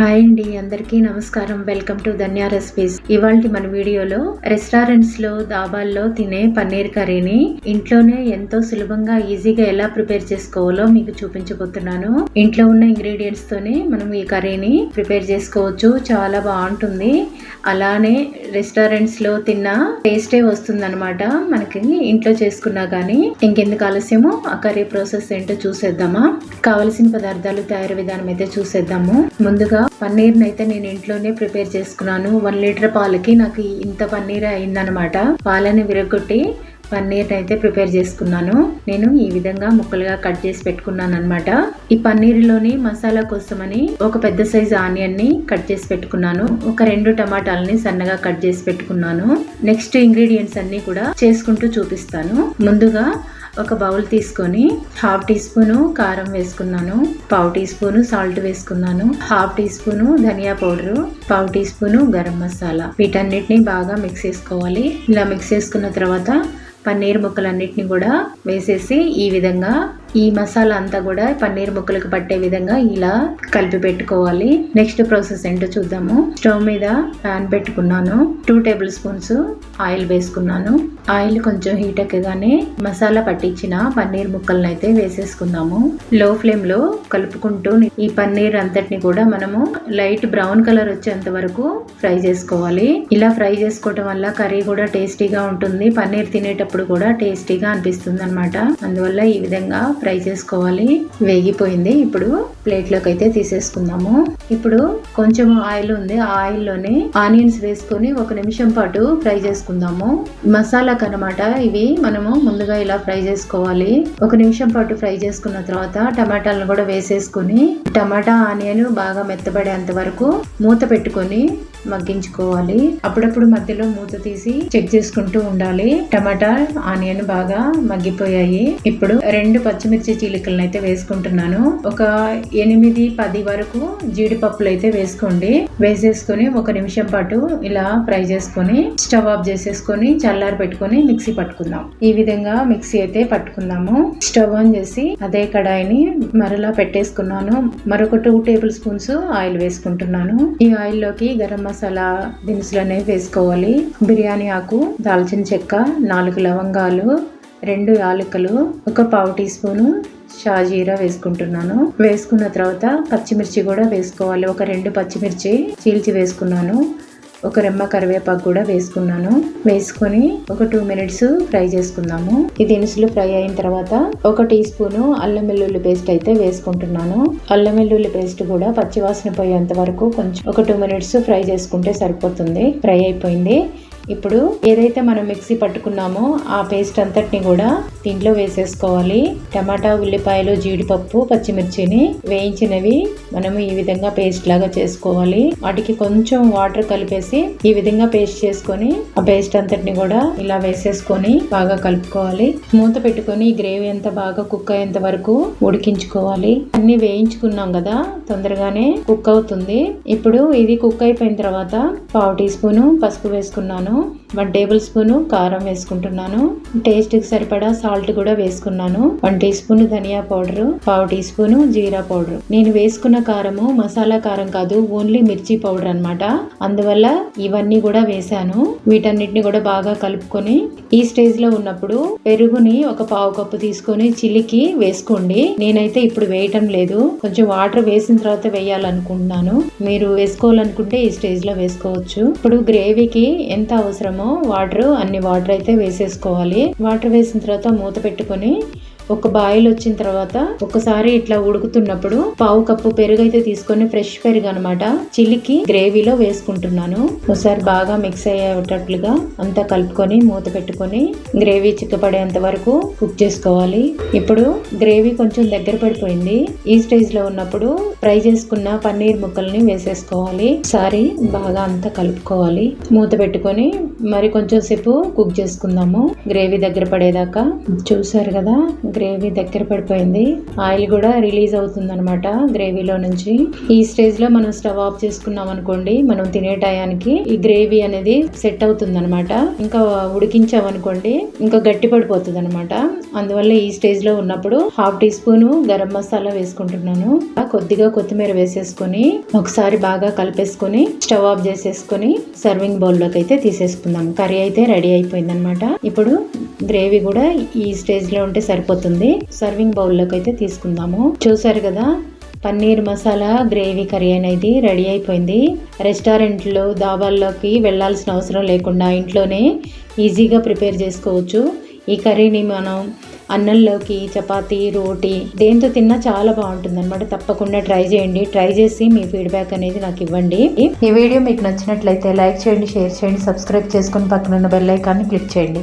Hi అండి అందరికీ నమస్కారం. Welcome to Dhanya recipes. ఇవాళ మన వీడియోలో రెస్టారెంట్స్లో దాబాల్లో తినే పన్నీర్ కర్రీని ఇంట్లోనే ఎంతో సులభంగా ఈజీగా ఎలా ప్రిపేర్ చేసుకోవాలో మీకు చూపించబోతున్నాను. ఇంట్లో ఉన్న ఇంగ్రీడియంట్స్ తోనే మనం ఈ కర్రీని ప్రిపేర్ చేసుకోవచ్చు. చాలా బాగుంటుంది. అలానే రెస్టారెంట్స్లో తిన్న టేస్టే వస్తుంది అనమాట మనకి ఇంట్లో చేసుకున్నా కానీ ఇంకెందుకు ఆలస్యము? ఆ కర్రీ ప్రాసెస్ ఏంటో చూసేద్దామా? కావలసిన పదార్థాలు తయారు విధానం అయితే చూసేద్దాము. ముందుగా పన్నీర్ని అయితే నేను ఇంట్లోనే ప్రిపేర్ చేసుకున్నాను. వన్ లీటర్ పాలకి నాకు ఇంత పన్నీర్ అయిందనమాట పాలని విరగొట్టి పన్నీర్ని అయితే ప్రిపేర్ చేసుకున్నాను. నేను ఈ విధంగా ముక్కలుగా కట్ చేసి పెట్టుకున్నాను అనమాట ఈ పన్నీర్లోని మసాలా కోసమని ఒక పెద్ద సైజు ఆనియన్ని కట్ చేసి పెట్టుకున్నాను. ఒక రెండు టమాటాలని సన్నగా కట్ చేసి పెట్టుకున్నాను. నెక్స్ట్ ఇంగ్రీడియంట్స్ అన్ని కూడా చేసుకుంటూ చూపిస్తాను. ముందుగా ఒక బౌల్ తీసుకొని హాఫ్ టీ స్పూను కారం వేసుకున్నాను పావు టీ స్పూను సాల్ట్ వేసుకున్నాను హాఫ్ టీ స్పూను ధనియా పౌడరు పావు టీ స్పూను గరం మసాలా. వీటన్నిటిని బాగా మిక్స్ చేసుకోవాలి. ఇలా మిక్స్ చేసుకున్న తర్వాత పన్నీర్ ముక్కలన్నిటిని కూడా వేసేసి ఈ విధంగా ఈ మసాలా అంతా కూడా పన్నీర్ ముక్కలకు పట్టే విధంగా ఇలా కలిపి పెట్టుకోవాలి. నెక్స్ట్ ప్రాసెస్ ఏంటో చూద్దాము. స్టవ్ మీద ప్యాన్ పెట్టుకున్నాను. టూ టేబుల్ స్పూన్స్ ఆయిల్ వేసుకున్నాను. ఆయిల్ కొంచెం హీట్ ఎక్కగానే మసాలా పట్టించిన పన్నీర్ ముక్కలను అయితే వేసేసుకుందాము. లో ఫ్లేమ్లో కలుపుకుంటూ ఈ పన్నీర్ అంతటిని కూడా మనము లైట్ బ్రౌన్ కలర్ వచ్చేంత వరకు ఫ్రై చేసుకోవాలి. ఇలా ఫ్రై చేసుకోవటం వల్ల కర్రీ కూడా టేస్టీగా ఉంటుంది. పన్నీర్ తినేటప్పుడు కూడా టేస్టీగా అనిపిస్తుంది అనమాట అందువల్ల ఈ విధంగా ఫ్రై చేసుకోవాలి. వేగిపోయింది. ఇప్పుడు ప్లేట్లోకి అయితే తీసేసుకుందాము. ఇప్పుడు కొంచెం ఆయిల్ ఉంది. ఆ ఆయిల్లోనే ఆనియన్స్ వేసుకొని ఒక నిమిషం పాటు ఫ్రై చేసుకుందాము. మసాలాకు అనమాట ఇవి. మనము ముందుగా ఇలా ఫ్రై చేసుకోవాలి. ఒక నిమిషం పాటు ఫ్రై చేసుకున్న తర్వాత టమాటాలను కూడా వేసేసుకొని టమాటా ఆనియన్ బాగా మెత్తబడేంత వరకు మూత పెట్టుకొని మగ్గించుకోవాలి. అప్పుడప్పుడు మధ్యలో మూత తీసి చెక్ చేసుకుంటూ ఉండాలి. టమాటా ఆనియన్ బాగా మగ్గిపోయాయి. ఇప్పుడు రెండు పచ్చిమిర్చి చీలికలను అయితే వేసుకుంటున్నాను. ఒక ఎనిమిది పది వరకు జీడిపప్పులు అయితే వేసుకోండి. వేసేసుకొని ఒక నిమిషం పాటు ఇలా ఫ్రై చేసుకొని స్టవ్ ఆఫ్ చేసేసుకొని చల్లారి పెట్టుకొని మిక్సీ పట్టుకుందాం. ఈ విధంగా మిక్సీ అయితే పట్టుకుందాము. స్టవ్ ఆన్ చేసి అదే కడాయిని మరలా పెట్టేసుకున్నాను. మరొక టూ టేబుల్ స్పూన్స్ ఆయిల్ వేసుకుంటున్నాను. ఈ ఆయిల్లోకి గరం మసాలా దినుసులు అనేవి వేసుకోవాలి. బిర్యానీ ఆకు దాల్చిన చెక్క నాలుగు లవంగాలు రెండు యాలకులు ఒక పావు టీ స్పూను షాజీరా వేసుకుంటున్నాను. వేసుకున్న తర్వాత పచ్చిమిర్చి కూడా వేసుకోవాలి. ఒక రెండు పచ్చిమిర్చి చీల్చి వేసుకున్నాను. ఒక రెమ్మ కరివేపాకు కూడా వేసుకున్నాను. వేసుకొని ఒక టూ మినిట్స్ ఫ్రై చేసుకుందాము. ఈ దినుసులు ఫ్రై అయిన తర్వాత ఒక టీ స్పూను అల్లం వెల్లుల్లి పేస్ట్ అయితే వేసుకుంటున్నాను. అల్లం వెల్లుల్లి పేస్ట్ కూడా పచ్చివాసన పోయేంత వరకు కొంచెం ఒక టూ మినిట్స్ ఫ్రై చేసుకుంటే సరిపోతుంది. ఫ్రై అయిపోయింది. ఇప్పుడు ఏదైతే మనం మిక్సీ పట్టుకున్నామో ఆ పేస్ట్ అంతటిని కూడా దీంట్లో వేసేసుకోవాలి. టమాటా ఉల్లిపాయలు జీడిపప్పు పచ్చిమిర్చిని వేయించినవి. మనం ఈ విధంగా పేస్ట్ లాగా చేసుకోవాలి. వాటికి కొంచెం వాటర్ కలిపేసి ఈ విధంగా పేస్ట్ చేసుకొని ఆ పేస్ట్ అంతటిని కూడా ఇలా వేసేసుకొని బాగా కలుపుకోవాలి. మూత పెట్టుకొని గ్రేవీ అంత బాగా కుక్ అయ్యేంత వరకు ఉడికించుకోవాలి. అన్ని వేయించుకున్నాం కదా తొందరగానే కుక్ అవుతుంది. ఇప్పుడు ఇది కుక్ అయిపోయిన తర్వాత పావు టీ స్పూను పసుపు వేసుకున్నాను. వన్ టేబుల్ స్పూను కారం వేసుకుంటున్నాను. టేస్ట్కి సరిపడా సాల్ట్ కూడా వేసుకున్నాను. వన్ టీ స్పూన్ ధనియా పౌడర్ పావు టీ స్పూను జీరా పౌడర్. నేను వేసుకున్న కారము మసాలా కారం కాదు ఓన్లీ మిర్చి పౌడర్ అనమాట అందువల్ల ఇవన్నీ కూడా వేసాను వీటన్నిటిని కూడా బాగా కలుపుకొని ఈ స్టేజ్లో ఉన్నప్పుడు పెరుగుని ఒక పావు కప్పు తీసుకొని చిలికి వేసుకోండి. నేనైతే ఇప్పుడు వేయటం లేదు. కొంచెం వాటర్ వేసిన తర్వాత వేయాలనుకుంటున్నాను. మీరు వేసుకోవాలనుకుంటే ఈ స్టేజ్లో వేసుకోవచ్చు. ఇప్పుడు గ్రేవీకి ఎంత అవసరమో వాటర్ అన్ని వాటర్ అయితే వేసేసుకోవాలి. వాటర్ వేసిన తర్వాత మూత పెట్టుకొని ఒక బాయిల్ వచ్చిన తర్వాత ఒకసారి ఇట్లా ఉడుకుతున్నప్పుడు పావు కప్పు పెరుగు అయితే తీసుకొని ఫ్రెష్ పెరుగు అనమాట చిలికి గ్రేవీలో వేసుకుంటున్నాను. ఒకసారి బాగా మిక్స్ అయ్యేటట్లుగా అంతా కలుపుకొని మూత పెట్టుకొని గ్రేవీ చిక్కపడేంత వరకు కుక్ చేసుకోవాలి. ఇప్పుడు గ్రేవీ కొంచెం దగ్గర పడిపోయింది. ఈ స్టేజ్లో ఉన్నప్పుడు ఫ్రై చేసుకున్న పన్నీర్ ముక్కల్ని వేసేసుకోవాలి. సారి బాగా అంతా కలుపుకోవాలి. మూత పెట్టుకొని మరి కొంచెం సేపు కుక్ చేసుకుందాము. గ్రేవీ దగ్గర పడేదాకా. చూసారు కదా గ్రేవీ దగ్గర పడిపోయింది. ఆయిల్ కూడా రిలీజ్ అవుతుంది అనమాట గ్రేవీలో నుంచి. ఈ స్టేజ్లో మనం స్టవ్ ఆఫ్ చేసుకున్నాం అనుకోండి మనం తినే టయానికి ఈ గ్రేవీ అనేది సెట్ అవుతుంది అనమాట ఇంకా ఉడికించామనుకోండి ఇంకా గట్టి పడిపోతుంది అనమాట అందువల్ల ఈ స్టేజ్లో ఉన్నప్పుడు half teaspoon garam masala వేసుకుంటున్నాను. కొద్దిగా కొత్తిమీర వేసేసుకొని ఒకసారి బాగా కలిపేసుకొని స్టవ్ ఆఫ్ చేసేసుకొని సర్వింగ్ బౌల్లోకి అయితే తీసేసుకుందాం. కర్రీ అయితే రెడీ అయిపోయింది అనమాట ఇప్పుడు గ్రేవీ కూడా ఈ స్టేజ్లో ఉంటే సరిపోతుంది. సర్వింగ్ బౌల్లోకి అయితే తీసుకుందాము. చూసారు కదా పన్నీర్ మసాలా గ్రేవీ కర్రీ అనేది రెడీ అయిపోయింది. రెస్టారెంట్లో దాబాల్లోకి వెళ్ళాల్సిన అవసరం లేకుండా ఇంట్లోనే ఈజీగా ప్రిపేర్ చేసుకోవచ్చు. ఈ కర్రీని మనం అన్నంలోకి చపాతీ రోటీ దేంతో తిన్నా చాలా బాగుంటుంది అనమాట తప్పకుండా ట్రై చేయండి. ట్రై చేసి మీ ఫీడ్బ్యాక్ అనేది నాకు ఇవ్వండి. ఈ వీడియో మీకు నచ్చినట్లయితే లైక్ చేయండి షేర్ చేయండి సబ్స్క్రైబ్ చేసుకొని పక్కన ఉన్న బెల్ ఐకాన్ని క్లిక్ చేయండి.